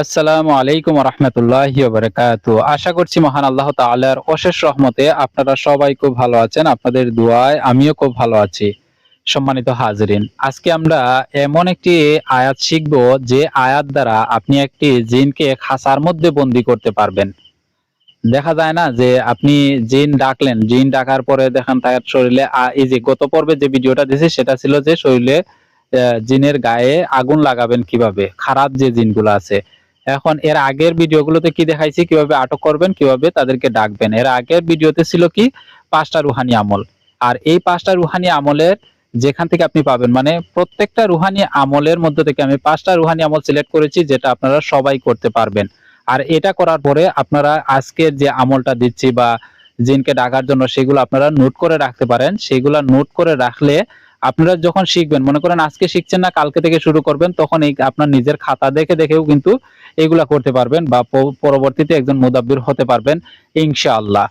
আসসালামু আলাইকুম রহমতুল্লাহ বারকাত আশা করছি মহান আল্লাহ তাআলার অশেষ রহমতে আপনারা সবাই খুব ভালো আছেন, আপনাদের দোয়ায় আমিও খুব ভালো আছি। সম্মানিত হাজরিন, আজকে আমরা এমন একটি আয়াত শিখব যে আয়াত দ্বারা আপনি একটি জিনকে খাসার মধ্যে বন্দি করতে পারবেন। দেখা যায় না যে আপনি জিন ডাকলেন, জিন ডাকার পরে দেখেন তার শরীরে এই যে গত পর্বে যে ভিডিওটা দিয়েছি সেটা ছিল যে শরীরে জিনের গায়ে আগুন লাগাবেন কীভাবে, খারাপ যে জিনগুলো আছে। এখন এর আগের ভিডিওগুলোতে কি দেখাইছি, কীভাবে আটক করবেন, কীভাবে তাদেরকে ডাকবেন। এর আগের ভিডিওতে ছিল কি? পাঁচটা রুহানি আমল। আর এই পাঁচটা রুহানি আমলের যেখান থেকে আপনি পাবেন মানে প্রত্যেকটা রুহানি আমলের মধ্যে থেকে আমি পাঁচটা রুহানি আমল সিলেক্ট করেছি, যেটা আপনারা সবাই করতে পারবেন। আর এটা করার পরে আপনারা আজকের যে আমলটা দিচ্ছি বা জিনকে ডাকার জন্য, সেগুলো আপনারা নোট করে রাখতে পারেন। সেগুলো নোট করে রাখলে আপনারা যখন শিখবেন, মনে করেন আজকে শিখছেন না, কালকে থেকে শুরু করবেন, তখন এই আপনার নিজের খাতা দেখে দেখেও কিন্তু এগুলা করতে পারবেন বা পরবর্তীতে একজন মুদাব্বির হতে পারবেন, ইনশাআল্লাহ।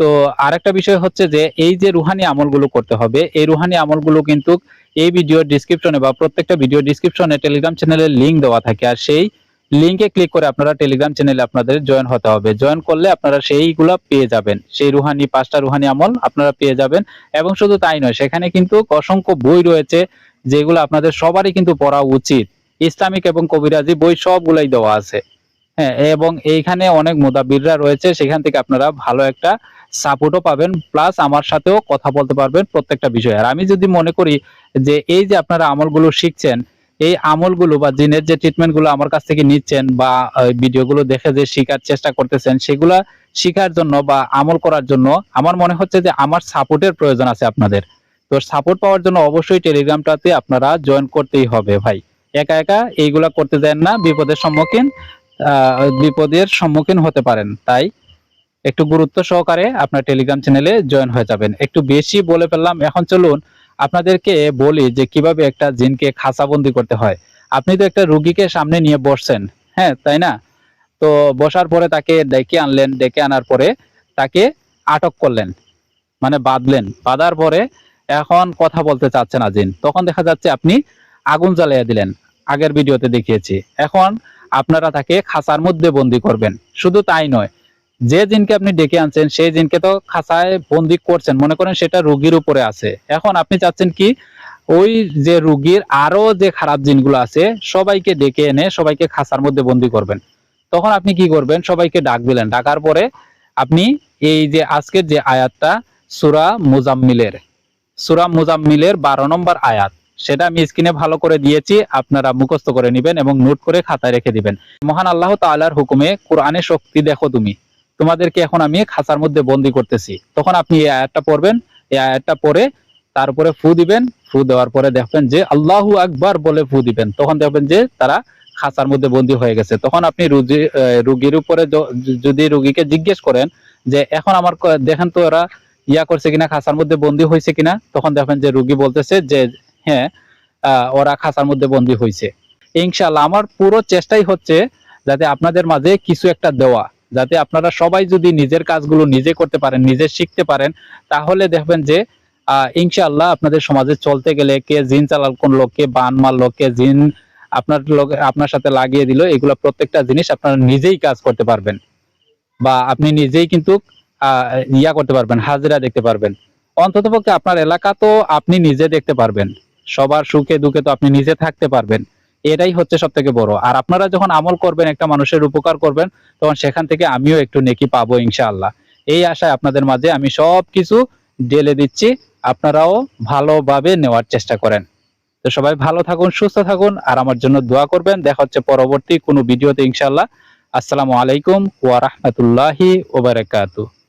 তো আরেকটা বিষয় হচ্ছে যে, এই যে রুহানি আমলগুলো করতে হবে, এই রুহানি আমলগুলো কিন্তু এই ভিডিওর ডিসক্রিপশনে বা প্রত্যেকটা ভিডিও ডিসক্রিপশনে টেলিগ্রাম চ্যানেলের লিংক দেওয়া থাকে, আর সেই লিংকে ক্লিক করে আপনারা টেলিগ্রাম চ্যানেলে আপনাদের জয়েন হতে হবে। জয়েন করলে আপনারা সেইগুলা পেয়ে যাবেন। সেই রুহানি, পাঁচটা রুহানি আমল আপনারা পেয়ে যাবেন। এবং শুধু তাই নয়, সেখানে কিন্তু অসংখ্য বই রয়েছে, যেগুলো আপনাদের সবারই কিন্তু পড়া উচিত। ইসলামিক এবং কবিরাজি বই সবগুলাই দেওয়া আছে। হ্যাঁ এবং এইখানে অনেক মুদাবিররা রয়েছে, সেখান থেকে আপনারা ভালো একটা সাপোর্টও পাবেন। প্লাস আমার সাথেও কথা বলতে পারবেন প্রত্যেকটা বিষয়ে। আর আমি যদি মনে করি যে, এই যে আপনারা আমলগুলো শিখছেন এই আমলগুলো বা জিনের যে ট্রিটমেন্টগুলো আমার কাছ থেকে নিচ্ছেন বা ভিডিওগুলো দেখে যে শেখার চেষ্টা করতেছেন, সেগুলা শেখার জন্য বা আমল করার জন্য আমার মনে হচ্ছে যে আমার সাপোর্টের প্রয়োজন আছে আপনাদের। তো সাপোর্ট পাওয়ার জন্য অবশ্যই টেলিগ্রামটাতে আপনারা জয়েন করতেই হবে ভাই। একা একা এইগুলা করতে দেন না, বিপদের সম্মুখীন বিপদের সম্মুখীন হতে পারেন। তাই একটু গুরুত্ব সহকারে আপনার টেলিগ্রাম চ্যানেলে জয়েন হয়ে যাবেন। একটু বেশি বলে ফেললাম, এখন চলুন আপনাদেরকে বলি যে কীভাবে একটা জিনকে খাঁচাবন্দি করতে হয়। আপনি তো একটা রুগীকে সামনে নিয়ে বসছেন হ্যাঁ তাই না? তো বসার পরে তাকে ডেকে আনলেন, ডেকে আনার পরে তাকে আটক করলেন মানে বাঁধলেন। বাঁধার পরে এখন কথা বলতে চাচ্ছে না জিন। তখন দেখা যাচ্ছে আপনি আগুন জ্বালিয়ে দিলেন, আগের ভিডিওতে দেখিয়েছি। এখন আপনারা তাকে খাঁচার মধ্যে বন্দি করবেন। শুধু তাই নয় যে জিনকে আপনি ডেকে আনছেন, সেই জিনকে তো খাঁচায় বন্দি করছেন। মনে করেন সেটা রুগীর উপরে আছে। এখন আপনি চাচ্ছেন কি, ওই যে রুগীর আরও যে খারাপ জিনগুলো আছে, সবাইকে ডেকে এনে সবাইকে খাঁচার মধ্যে বন্দি করবেন। তখন আপনি কি করবেন? সবাইকে ডাক দিলেন। ডাকার পরে আপনি এই যে আজকের যে আয়াতটা, সুরা মুজাম্মিলের সুরা মুজাম্মিলের বারো নম্বর আয়াত, সেটা আমি স্ক্রিনে ভালো করে দিয়েছি, আপনারা মুখস্থ করে নেবেন এবং নোট করে খাতায় রেখে দিবেন। মহান আল্লাহ তাআলার হুকুমে কোরআনে শক্তি দেখো তুমি। তোমাদেরকে এখন আমি খাঁচার মধ্যে বন্দি করতেছি। তখন আপনি এই আয়াতটা পড়বেন, এই আয়াতটা পড়ে তার উপরে ফু দিবেন, ফু দেওয়ার পরে দেখবেন যে আল্লাহু আকবার বলে ফু দিবেন। তখন দেখবেন যে তারা খাঁচার মধ্যে বন্দি হয়ে গেছে। তখন আপনি রুগী রুগীর উপরে যদি রুগীকে জিজ্ঞেস করেন যে, এখন আমার দেখেন তো ওরা ইয়া করছে কিনা, খাঁচার মধ্যে বন্দি হয়েছে কিনা? তখন দেখবেন যে রুগী বলতেছে যে হ্যাঁ ওরা খাঁচার মধ্যে বন্দি হয়েছে। ইনশাল্লাহ আমার পুরো চেষ্টাই হচ্ছে যাতে আপনাদের মাঝে কিছু একটা দেওয়া। যাতে আপনারা সবাই যদি নিজের কাজগুলো নিজে করতে পারেন, নিজে শিখতে পারেন, তাহলে দেখবেন যে ইনশাআল্লাহ আপনাদের সমাজে চলতে গেলে কে জিন চালাল কোন লোক, কে বান মারলো কে জিন আপনার লোক, আপনার সাথে লাগিয়ে দিল, এগুলো প্রত্যেকটা জিনিস আপনারা নিজেই কাজ করতে পারবেন। বা আপনি নিজেই কিন্তু ইয়া করতে পারবেন, হাজিরা দেখতে পারবেন। অন্ততপক্ষে আপনার এলাকা তো আপনি নিজে দেখতে পারবেন। সবার সুখে দুঃখে তো আপনি নিজে থাকতে পারবেন। এটাই হচ্ছে সব থেকে বড়। আর আপনারা যখন আমল করবেন, একটা মানুষের উপকার করবেন, তখন সেখান থেকে আমিও একটু নেকি পাবো ইনশাআল্লাহ। এই আশায় আপনাদের মাঝে আমি সব কিছু ঢেলে দিচ্ছি। আপনারাও ভালোভাবে নেওয়ার চেষ্টা করেন। তো সবাই ভালো থাকুন, সুস্থ থাকুন, আর আমার জন্য দোয়া করবেন। দেখা হচ্ছে পরবর্তী কোনো ভিডিওতে ইনশাআল্লাহ। আসসালামু আলাইকুম ওয়া রাহমাতুল্লাহি ওয়া বারাকাতুহু।